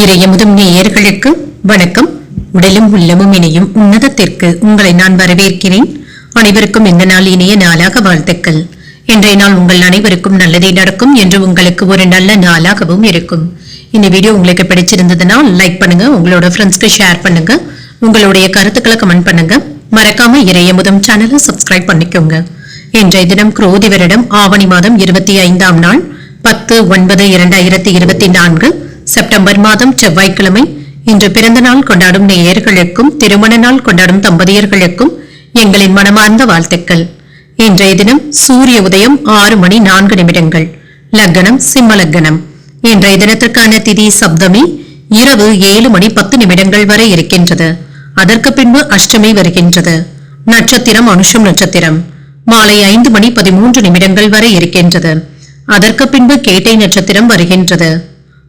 இறையமுதும் நேயர்களுக்கு வணக்கம். உடலும் உள்ளமும் இணையும் உன்னதத்திற்கு உங்களை நான் வரவேற்கிறேன். அனைவருக்கும் இந்த நாள் இனிய நாளாக வாழ்த்துக்கள். இன்றைய நாள் உங்கள் அனைவருக்கும் நல்லதே நடக்கும் என்று உங்களுக்கு ஒரு நல்ல நாளாகவும் இருக்கும். இந்த வீடியோ உங்களுக்கு பிடிச்சிருந்ததுன்னா லைக் பண்ணுங்க உங்களோட ஃப்ரெண்ட்ஸ்க்கு ஷேர் பண்ணுங்க உங்களுடைய கருத்துக்களை கமெண்ட் பண்ணுங்க. மறக்காம இறையமுதம் சேனலை சப்ஸ்கிரைப் பண்ணிக்கோங்க. இன்றைய தினம் குரோதி வருடம் ஆவணி மாதம் இருபத்தி ஐந்தாம் நாள் பத்து ஒன்பது இரண்டாயிரத்தி இருபத்தி நான்கு. செப்டம்பர் மாதம் செவ்வாய்க்கிழமை இன்று பிறந்த நாள் கொண்டாடும் நேயர்களுக்கும் திருமண நாள் கொண்டாடும் தம்பதியர்களுக்கும் எங்களின் மனமார்ந்த வாழ்த்துக்கள். இன்றைய தினம் சூரிய உதயம் ஆறு மணி நான்கு நிமிடங்கள். லக்னம் சிம்ம லக்னம். இன்றைய தினத்திற்கான திதி சப்தமி இரவு ஏழு மணி பத்து நிமிடங்கள் வரை இருக்கின்றது. அதற்கு பின்பு அஷ்டமி வருகின்றது. நட்சத்திரம் அனுஷம் நட்சத்திரம். மாலை ஐந்து மணி பதிமூன்று நிமிடங்கள் வரை இருக்கின்றது. அதற்கு பின்பு கேட்டை நட்சத்திரம் வருகின்றது.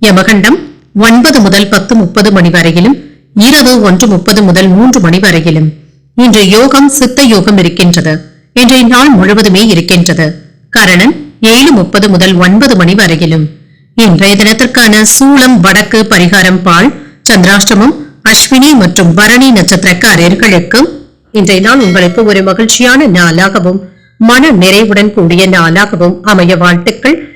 யமகண்டம் ஒன்பது முதல் பத்து முப்பது மணி வரையிலும் இரவு ஒன்று முப்பது முதல் மூன்று மணி வரையிலும். இன்று யோகம் சித்த யோகம் இருக்கின்றது. இன்றைய நாள் முழுவதுமே இருக்கின்றது. கரணன் ஏழு முப்பது முதல் ஒன்பது மணி வரையிலும். இன்றைய தினத்திற்கான சூளம் வடக்கு பரிகாரம் பால் சந்திராஷ்டமம் அஸ்வினி மற்றும் பரணி நட்சத்திரக்காரர்களுக்கு இன்றைய நாள் உங்களுக்கு ஒரு மகிழ்ச்சியான நாளாகவும் மன நிறைவுடன் கூடிய நாளாகவும் அமைய வாழ்த்துக்கள்.